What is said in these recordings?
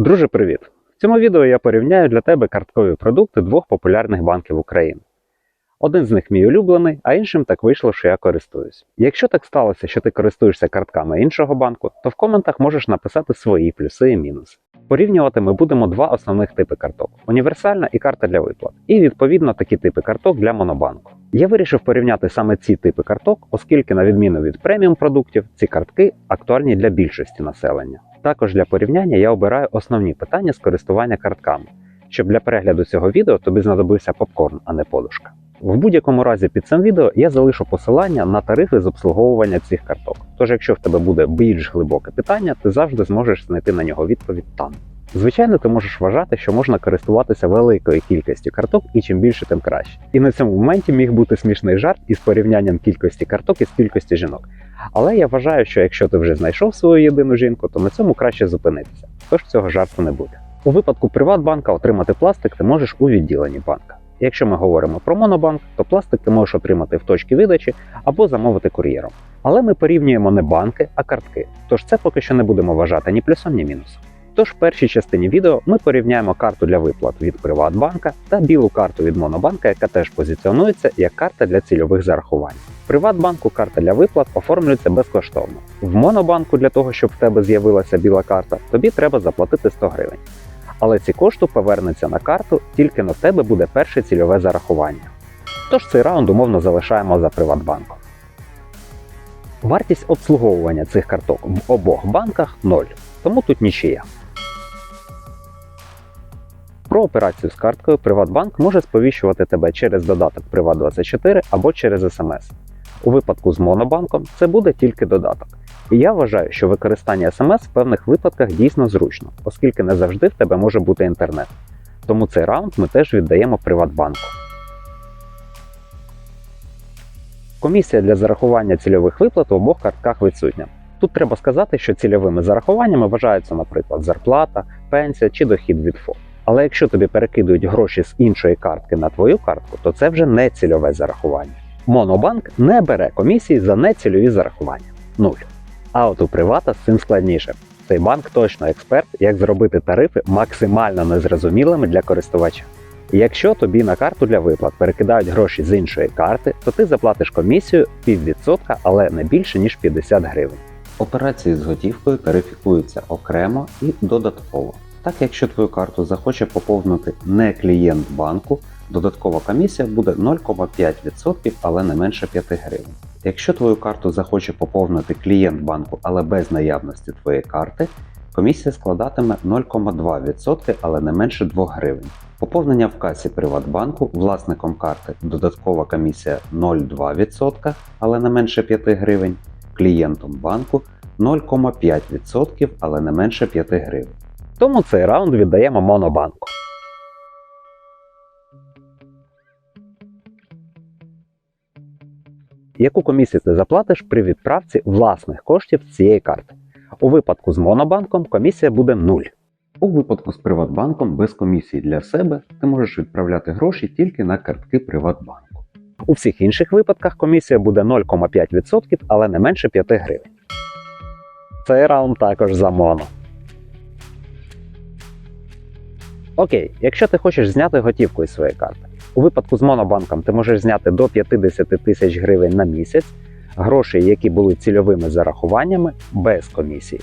Друже, привіт! В цьому відео я порівняю для тебе карткові продукти двох популярних банків України. Один з них мій улюблений, а іншим так вийшло, що я користуюсь. Якщо так сталося, що ти користуєшся картками іншого банку, то в коментах можеш написати свої плюси і мінуси. Порівнювати ми будемо два основних типи карток: універсальна і карта для виплат, і відповідно такі типи карток для монобанку. Я вирішив порівняти саме ці типи карток, оскільки, на відміну від преміум продуктів, ці картки актуальні для більшості населення. Також для порівняння я обираю основні питання з користування картками, щоб для перегляду цього відео тобі знадобився попкорн, а не подушка. В будь-якому разі під цим відео я залишу посилання на тарифи з обслуговування цих карток. Тож, якщо в тебе буде більш глибоке питання, ти завжди зможеш знайти на нього відповідь там. Звичайно, ти можеш вважати, що можна користуватися великою кількістю карток і чим більше, тим краще. І на цьому моменті міг бути смішний жарт із порівнянням кількості карток із кількості жінок. Але я вважаю, що якщо ти вже знайшов свою єдину жінку, то на цьому краще зупинитися. Тож цього жарту не буде. У випадку Приватбанка отримати пластик ти можеш у відділенні банка. Якщо ми говоримо про монобанк, то пластик ти можеш отримати в точці видачі або замовити кур'єром. Але ми порівнюємо не банки, а картки. Тож це поки що не будемо вважати ні плюсом, ні мінусом. Тож в першій частині відео ми порівняємо карту для виплат від Приватбанка та білу карту від Монобанка, яка теж позиціонується як карта для цільових зарахувань. В Приватбанку карта для виплат оформлюється безкоштовно. В Монобанку для того, щоб в тебе з'явилася біла карта, тобі треба заплатити 100 гривень. Але ці кошти повернуться на карту, тільки на тебе буде перше цільове зарахування. Тож цей раунд умовно залишаємо за Приватбанком. Вартість обслуговування цих карток в обох банках 0, тому тут нічия. Про операцію з карткою Приватбанк може сповіщувати тебе через додаток Приват24 або через смс. У випадку з Монобанком це буде тільки додаток. І я вважаю, що використання смс в певних випадках дійсно зручно, оскільки не завжди в тебе може бути інтернет. Тому цей раунд ми теж віддаємо Приватбанку. Комісія для зарахування цільових виплат в обох картках відсутня. Тут треба сказати, що цільовими зарахуваннями вважаються, наприклад, зарплата, пенсія чи дохід від ФОП. Але якщо тобі перекидують гроші з іншої картки на твою картку, то це вже не цільове зарахування. Монобанк не бере комісії за нецільові зарахування. Нуль. А от у привата з цим складніше. Цей банк точно експерт, як зробити тарифи максимально незрозумілими для користувача. Якщо тобі на карту для виплат перекидають гроші з іншої карти, то ти заплатиш комісію піввідсотка, але не більше ніж 50 гривень. Операції з готівкою тарифікуються окремо і додатково. Так, якщо твою карту захоче поповнити не клієнт банку, додаткова комісія буде 0,5%, але не менше 5 гривень. Якщо твою карту захоче поповнити клієнт банку, але без наявності твоєї карти, комісія складатиме 0,2%, але не менше 2 гривень. Поповнення в касі Приватбанку власником карти додаткова комісія 0,2%, але не менше 5 гривень, клієнтом банку 0,5%, але не менше 5 гривень. Тому цей раунд віддаємо Монобанку. Яку комісію ти заплатиш при відправці власних коштів з цієї карти? У випадку з Монобанком комісія буде 0. У випадку з Приватбанком без комісії для себе ти можеш відправляти гроші тільки на картки Приватбанку. У всіх інших випадках комісія буде 0,5%, але не менше 5 гривень. Цей раунд також за моно. Окей, якщо ти хочеш зняти готівку із своєї карти. У випадку з Монобанком ти можеш зняти до 50 тисяч гривень на місяць, гроші, які були цільовими зарахуваннями без комісії.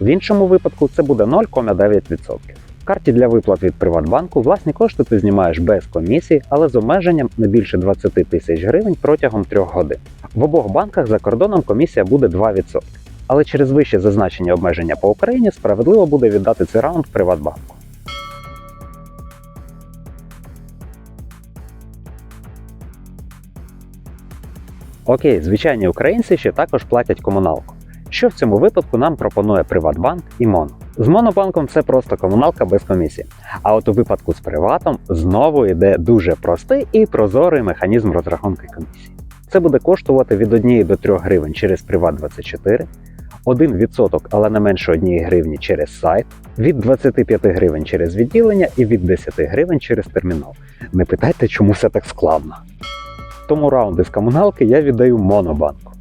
В іншому випадку це буде 0,9%. В карті для виплат від Приватбанку власні кошти ти знімаєш без комісії, але з обмеженням не більше 20 тисяч гривень протягом 3 годин. В обох банках за кордоном комісія буде 2%. Але через вище зазначені обмеження по Україні справедливо буде віддати цей раунд Приватбанку. Окей, звичайні українці ще також платять комуналку. Що в цьому випадку нам пропонує Приватбанк і Моно? З Монобанком це просто комуналка без комісії. А от у випадку з Приватом знову йде дуже простий і прозорий механізм розрахунку комісії. Це буде коштувати від 1 до 3 гривень через Приват24, 1%, але не менше 1 гривні через сайт, від 25 гривень через відділення і від 10 гривень через термінал. Не питайте, чому все так складно. Тому раунди з комуналки я віддаю Монобанку.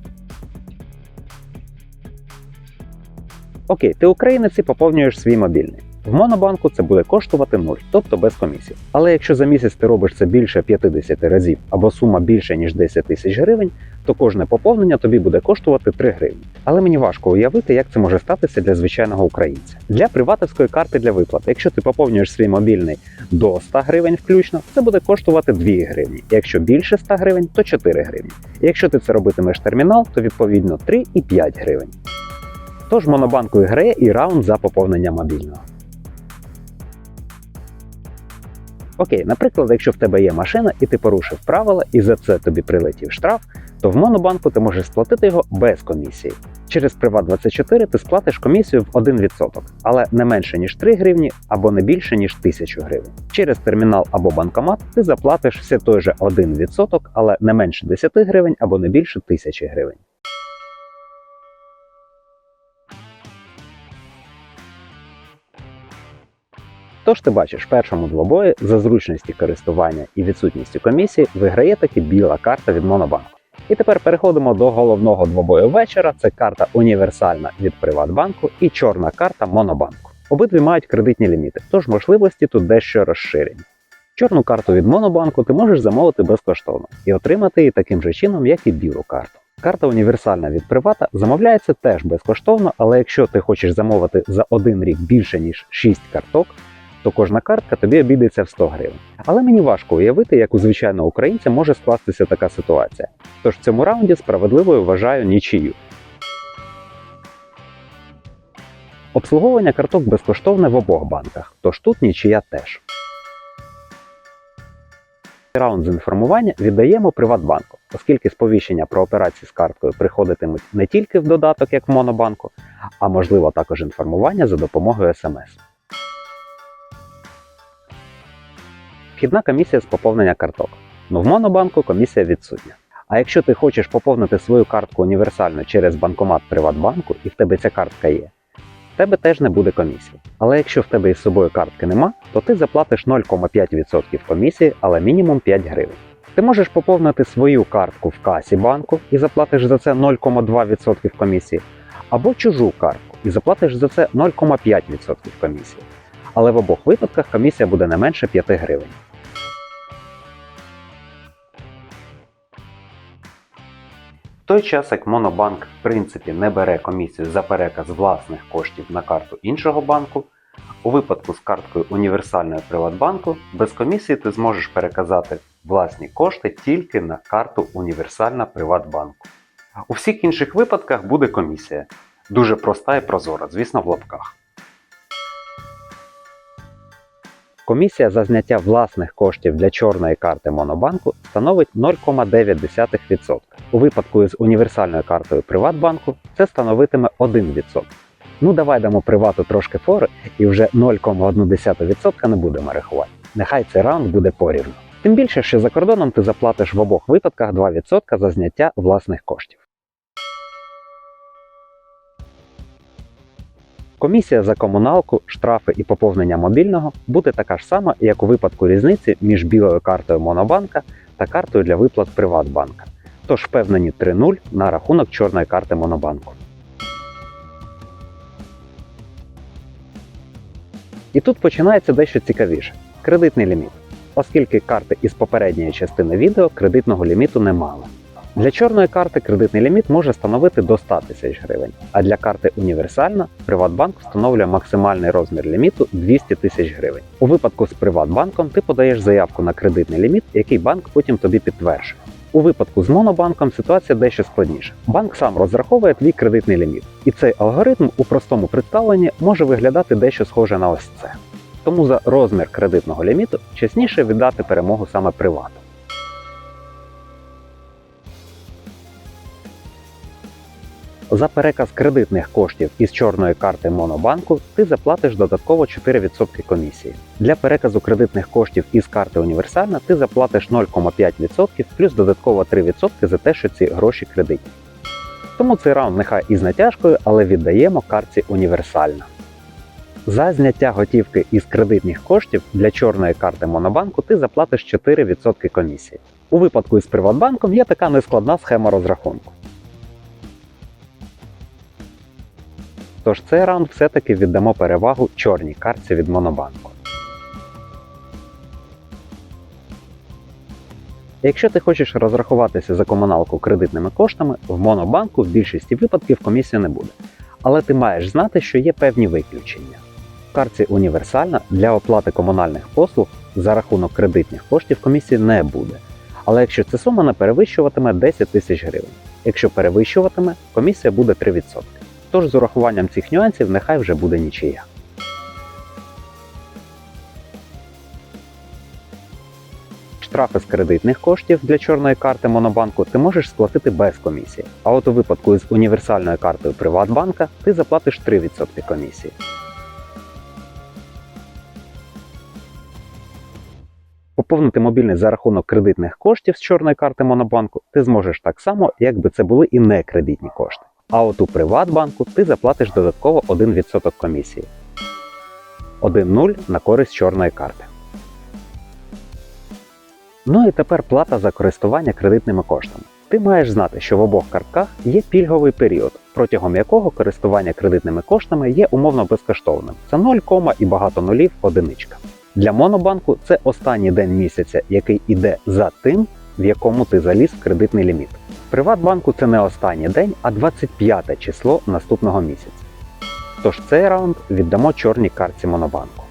Окей, ти українець і поповнюєш свій мобільний. В монобанку це буде коштувати 0, тобто без комісії. Але якщо за місяць ти робиш це більше 50 разів або сума більше ніж 10 тисяч гривень, то кожне поповнення тобі буде коштувати 3 гривні. Але мені важко уявити, як це може статися для звичайного українця. Для приватовської карти для виплат, якщо ти поповнюєш свій мобільний до 100 гривень включно, це буде коштувати 2 гривні. Якщо більше 100 гривень, то 4 гривні. Якщо ти це робитимеш термінал, то відповідно 3 і 5 гривень. Тож монобанку грає і раунд за поповнення мобільного. Окей, наприклад, якщо в тебе є машина і ти порушив правила, і за це тобі прилетів штраф, то в монобанку ти можеш сплатити його без комісії. Через Приват24 ти сплатиш комісію в 1%, але не менше ніж 3 гривні або не більше ніж 1000 гривень. Через термінал або банкомат ти заплатиш все той же 1%, але не менше 10 гривень або не більше 1000 гривень. Тож ти бачиш, в першому двобої за зручності користування і відсутністю комісії виграє таки біла карта від Монобанку. І тепер переходимо до головного двобою вечора. Це карта універсальна від Приватбанку і чорна карта Монобанку. Обидві мають кредитні ліміти, тож можливості тут дещо розширені. Чорну карту від Монобанку ти можеш замовити безкоштовно і отримати її таким же чином, як і білу карту. Карта універсальна від Привата замовляється теж безкоштовно, але якщо ти хочеш замовити за один рік більше ніж 6 карток, то кожна картка тобі обійдеться в 100 гривень. Але мені важко уявити, як у звичайного українця може скластися така ситуація. Тож в цьому раунді справедливою вважаю нічию. Обслуговування карток безкоштовне в обох банках, тож тут нічия теж. Раунд з інформування віддаємо Приватбанку, оскільки сповіщення про операції з карткою приходитимуть не тільки в додаток, як в Монобанку, а можливо також інформування за допомогою СМС. Вхідна комісія з поповнення карток. Ну в Монобанку комісія відсутня. А якщо ти хочеш поповнити свою картку універсально через банкомат Приватбанку і в тебе ця картка є, в тебе теж не буде комісії. Але якщо в тебе із собою картки нема, то ти заплатиш 0,5% комісії, але мінімум 5 гривень. Ти можеш поповнити свою картку в касі банку і заплатиш за це 0,2% комісії, або чужу картку і заплатиш за це 0,5% комісії. Але в обох випадках комісія буде не менше 5 гривень. Той час як Монобанк в принципі не бере комісію за переказ власних коштів на карту іншого банку, у випадку з карткою універсальної Приватбанку без комісії ти зможеш переказати власні кошти тільки на карту універсальна Приватбанку. У всіх інших випадках буде комісія. Дуже проста і прозора, звісно, в лапках. Комісія за зняття власних коштів для чорної карти Монобанку становить 0,9%. У випадку з універсальною картою Приватбанку це становитиме 1%. Ну давай дамо привату трошки фори і вже 0,1% не будемо рахувати. Нехай цей раунд буде порівну. Тим більше, що за кордоном ти заплатиш в обох випадках 2% за зняття власних коштів. Комісія за комуналку, штрафи і поповнення мобільного буде така ж сама, як у випадку різниці між білою картою Монобанка та картою для виплат Приватбанка. Тож впевнені 3-0 на рахунок чорної карти Монобанку. І тут починається дещо цікавіше кредитний ліміт, оскільки карти із попередньої частини відео кредитного ліміту не мали. Для чорної карти кредитний ліміт може становити до 100 тисяч гривень, а для карти універсальна Приватбанк встановлює максимальний розмір ліміту 200 тисяч гривень. У випадку з Приватбанком ти подаєш заявку на кредитний ліміт, який банк потім тобі підтверджує. У випадку з Монобанком ситуація дещо складніша. Банк сам розраховує твій кредитний ліміт, і цей алгоритм у простому представленні може виглядати дещо схоже на ось це. Тому за розмір кредитного ліміту чесніше віддати перемогу саме привату. За переказ кредитних коштів із чорної карти Монобанку ти заплатиш додатково 4% комісії. Для переказу кредитних коштів із карти Універсальна ти заплатиш 0,5% плюс додатково 3% за те, що ці гроші кредитні. Тому цей раунд нехай із натяжкою, але віддаємо картці Універсальна. За зняття готівки із кредитних коштів для чорної карти Монобанку ти заплатиш 4% комісії. У випадку із Приватбанком є така нескладна схема розрахунку. Тож цей раунд все-таки віддамо перевагу чорній картці від Монобанку. Якщо ти хочеш розрахуватися за комуналку кредитними коштами, в Монобанку в більшості випадків комісія не буде. Але ти маєш знати, що є певні виключення. В картці універсальна для оплати комунальних послуг за рахунок кредитних коштів комісії не буде. Але якщо ця сума не перевищуватиме 10 тисяч гривень. Якщо перевищуватиме, комісія буде 3%. Тож з урахуванням цих нюансів нехай вже буде нічия. Штрафи з кредитних коштів для чорної карти Монобанку ти можеш сплатити без комісії. А от у випадку з універсальною картою Приватбанка ти заплатиш 3% комісії. Поповнити мобільний за рахунок кредитних коштів з чорної карти Монобанку ти зможеш так само, якби це були і не кредитні кошти. А от у Приватбанку ти заплатиш додатково 1% комісії. 1-0 на користь чорної карти. Ну і тепер плата за користування кредитними коштами. Ти маєш знати, що в обох картках є пільговий період, протягом якого користування кредитними коштами є умовно безкоштовним. Це 0, і багато нулів одиничка. Для Монобанку це останній день місяця, який іде за тим, в якому ти заліз в кредитний ліміт. Приватбанку це не останній день, а 25 число наступного місяця. Тож цей раунд віддамо чорній картці Монобанку.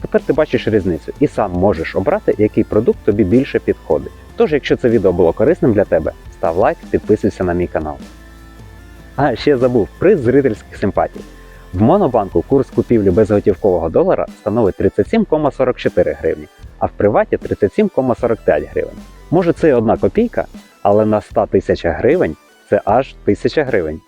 Тепер ти бачиш різницю і сам можеш обрати, який продукт тобі більше підходить. Тож, якщо це відео було корисним для тебе, став лайк, підписуйся на мій канал. А ще забув приз зрительських симпатій. В Монобанку курс купівлі безготівкового долара становить 37,44 гривні, а в приваті 37,45 гривень. Може це і одна копійка, але на 100 тисячах гривень це аж 1000 гривень.